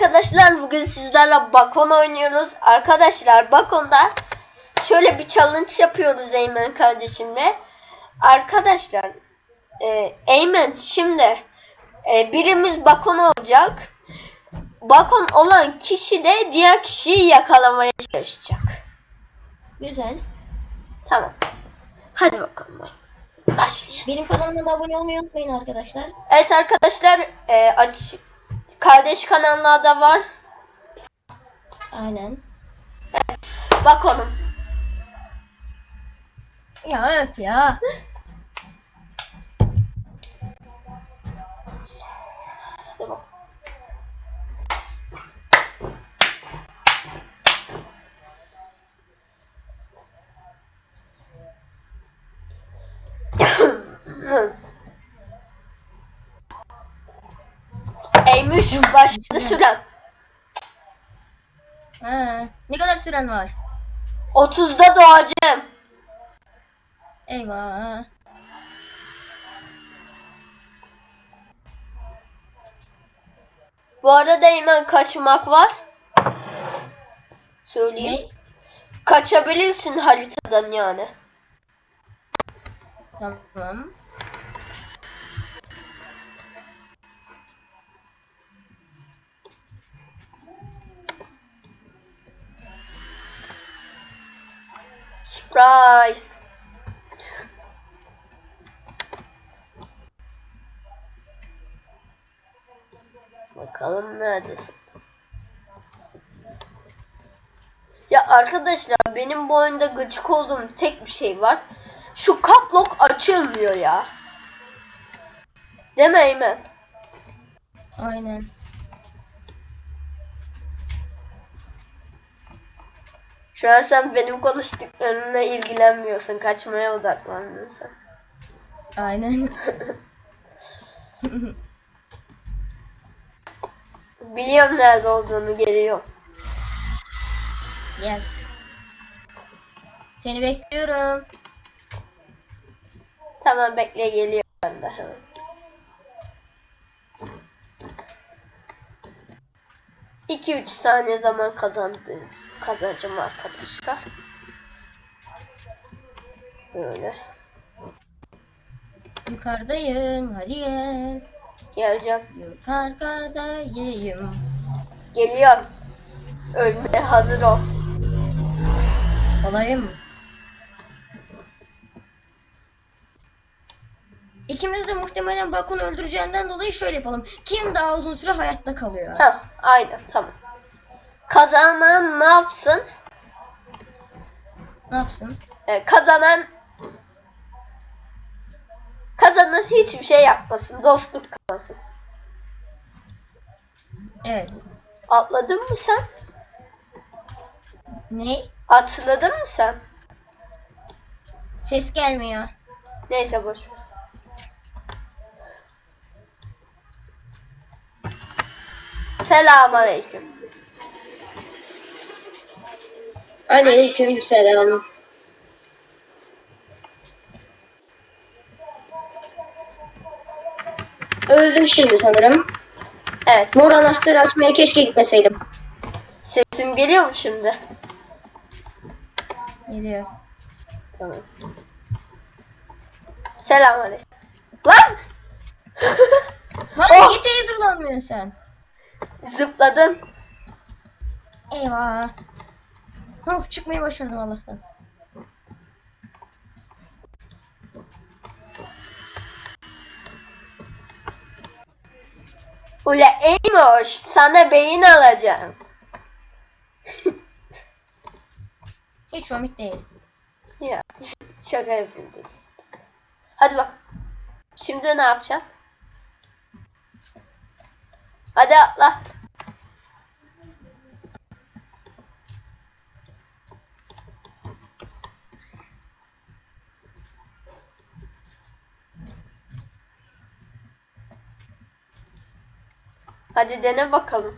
arkadaşlar bugün sizlerle Bakon oynuyoruz. Arkadaşlar Bakon'da şöyle bir challenge yapıyoruz Eymen kardeşimle. Arkadaşlar e, Eymen şimdi e, birimiz Bakon olacak. Bakon olan kişi de diğer kişiyi yakalamaya çalışacak. Güzel. Tamam. Hadi bakalım. Başlayalım. Benim kanalıma da abone olmayı unutmayın arkadaşlar. Evet arkadaşlar e, aç kardeş kanallarda var. Aynen. Bakonum. Ya öf ya. Eymiş başladı süren. Ha, ne kadar süren var? 30'da doğacağım. Eyvah. Bu arada hemen kaçmak var. Söyleyeyim. Ne? Kaçabilirsin haritadan yani. Tamam. Surprise. Bakalım neredesin? Ya arkadaşlar benim bu oyunda gıcık olduğum tek bir şey var. Şu kaplok açılmıyor ya. Değil mi Eymen? Aynen. Şu an sen benim konuştuklarımla ilgilenmiyorsun. Kaçmaya odaklandın sen. Aynen. Biliyorum nerede olduğunu geliyor. Gel. Seni bekliyorum. Tamam bekle geliyor ben de hemen. İki üç saniye zaman kazanacağım arkadaşlar. Böyle Yukarıdayım. Hadi gel. geleceğim. Yukarıdayım. Geliyorum. Ölmeye hazır ol. Olayım. İkimiz de muhtemelen Bakon'u öldüreceğinden dolayı şöyle yapalım. Kim daha uzun süre hayatta kalıyor? Ha, aynen tamam. Kazanan ne yapsın? Ne yapsın? Ee, kazanan kazanan hiçbir şey yapmasın. Dostluk kazansın. Evet. Atladın mı sen? Ne? Atladın mı sen? Ses gelmiyor. Neyse boş ver. Selamünaleyküm. Aleyküm selam. Öldüm şimdi sanırım. Evet. Mor anahtarı açmaya keşke gitmeseydim. Sesim geliyor mu şimdi? Geliyor. Tamam. Selamünaleyküm. Lan! Lan Oh! niye taserlanmıyorsun sen? Zıpladım. Eyvah. Oh çıkmayı başardım Allah'tan. Ule Eymoş sana beyin alacağım. Hiç komik değil. Ya şaka yapıyordum. Hadi bak. Şimdi ne yapacağım? Hadi atla. Hadi dene bakalım.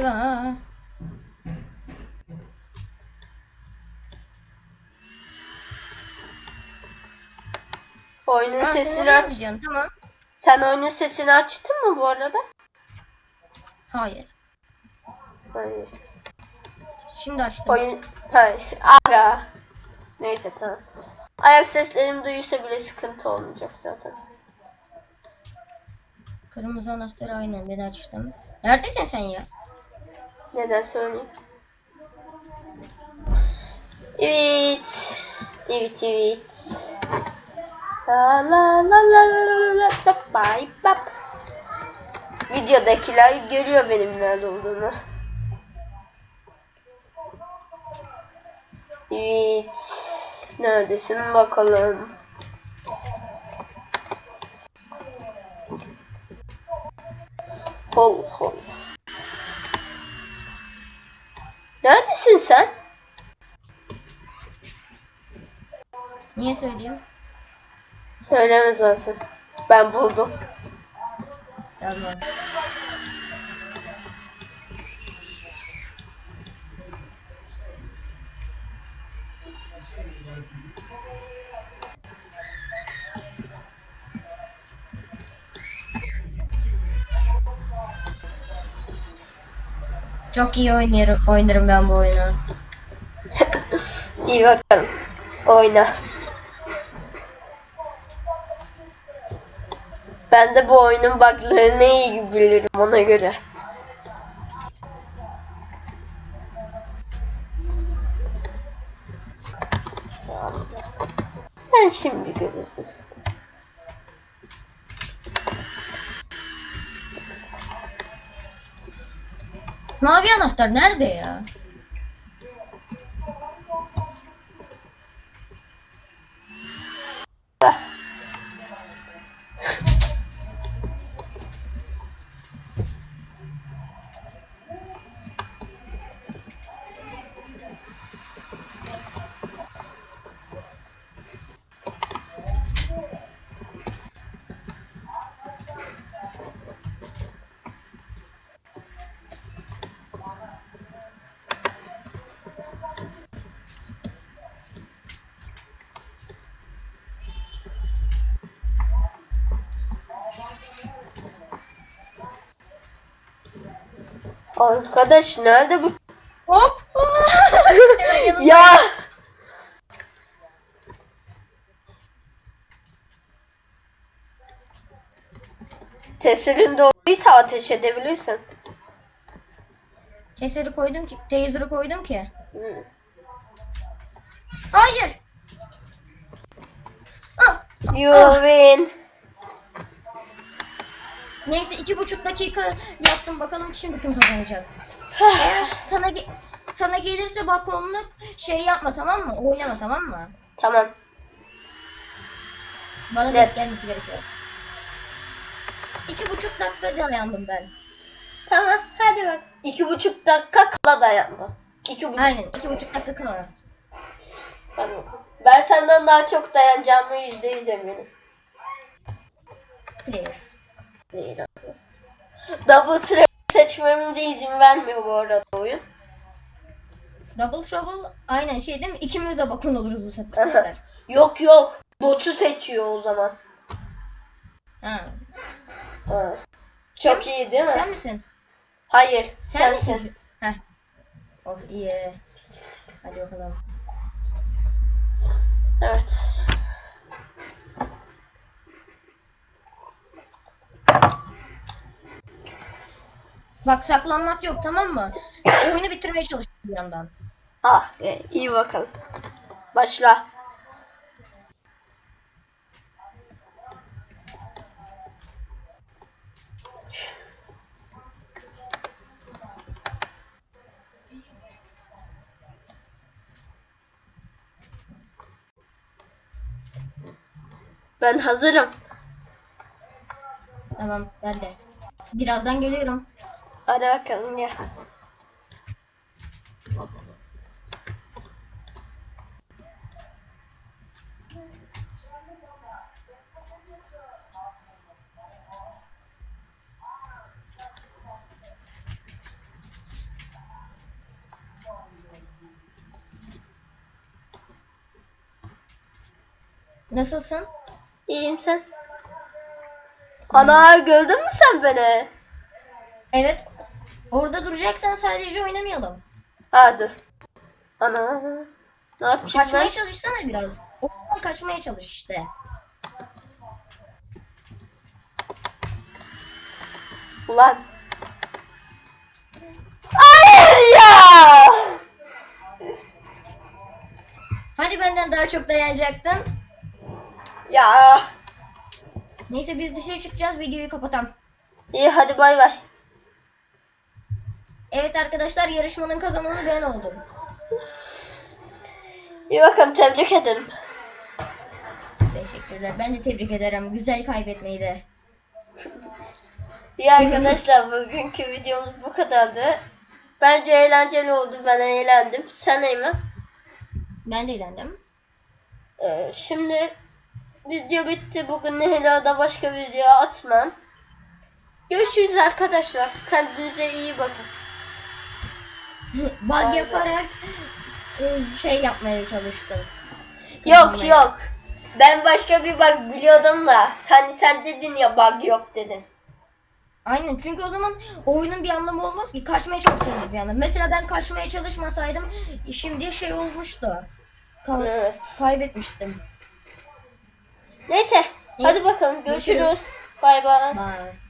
Ava. Oyunun Ha, sesini aç. Tamam. Sen oyunun sesini açtın mı bu arada? Hayır. Hayır. Şimdi açtım. Oyun... Hayır. Aga. Neyse tamam. Ayak seslerim duyulsa bile sıkıntı olmayacak zaten. Kırmızı anahtarı aynen ben açtım. Neredesin sen ya? Neden söyleyeyim? Evet. Evet evet. La la la la la la la bye bap. Videodakiler görüyor benim nerede olduğumu. Evet. Neredesin bakalım. Hol hol. Neredesin sen? Niye söyleyeyim? Söyleme zaten. Ben buldum. Yazma. Çok iyi oynarım, oynarım ben bu oyunu. İyi bakalım. Oyna. Ben de bu oyunun buglarını iyi bilirim ona göre. Sen şimdi görürsün. Mavi anahtar nerede ya? Arkadaş nerede bu? Hop! Ya Teselin doluysa ateş edebilirsin. Keseri koydum ki, taser'ı koydum ki. Hı. Hayır! Ah! You win. Neyse iki buçuk dakika yaptım bakalım şimdi kim kazanacak. Eğer sana ge- sana gelirse balkonluk şey yapma tamam mı? Oynama tamam mı? tamam. Bana Evet. denk gelmesi gerekiyor. İki buçuk dakika dayandım ben. Tamam hadi bak. İki buçuk dakika kala dayandı. İki buçuk. Aynen iki buçuk dakika kala. Hadi bakalım. Ben senden daha çok dayanacağımı yüzde yüz eminim. Player. Double trap seçmemize izin vermiyor bu arada oyun. Double trouble aynen şey değil mi? İkimiz de bakın oluruz bu sefer. Yok yok. Botu seçiyor o zaman. ha. Ha. Çok iyi değil mi? Sen misin? Hayır. Sen sensin. misin? Heh. Oh iyi. Hadi bakalım. Evet. Bak saklanmak yok tamam mı? Oyunu bitirmeye çalışıyorum bir yandan. Ah be, iyi bakalım. Başla. Ben hazırım. Tamam ben de. Birazdan geliyorum. Hadi bakalım gel. Nasılsın? İyiyim sen. Ana gördün mü sen beni? Evet Orada duracaksan sadece oynamayalım. Ha dur. Ana. Ne yapayım Kaçmaya ben? çalışsana biraz. Oradan kaçmaya çalış işte. Ulan. Hayır ya. Hadi benden daha çok dayanacaktın. Ya. Neyse biz dışarı çıkacağız videoyu kapatalım. İyi hadi bay bay. Evet arkadaşlar yarışmanın kazananı ben oldum. İyi bakalım tebrik ederim. Teşekkürler. Ben de tebrik ederim. Güzel kaybetmeydi. İyi arkadaşlar bugünkü videomuz bu kadardı. Bence eğlenceli oldu. Ben eğlendim. Sen Eymen. Ben de eğlendim. Ee, şimdi video bitti. Bugün Nihala'da başka video atmam. Görüşürüz arkadaşlar. Kendinize iyi bakın. Bug yaparak e, şey yapmaya çalıştım. Yok Kazanmaya. yok. Ben başka bir bug biliyordum da. Hani sen dedin ya bug yok dedin. Aynen çünkü o zaman oyunun bir anlamı olmaz ki. Kaçmaya çalışıyoruz bir anda. Mesela ben kaçmaya çalışmasaydım şimdi şey olmuştu. Ka- Evet. kaybetmiştim. Neyse. Hadi Neyse, bakalım. görüşürüz. Görüşürüz. Bay bay. Bye.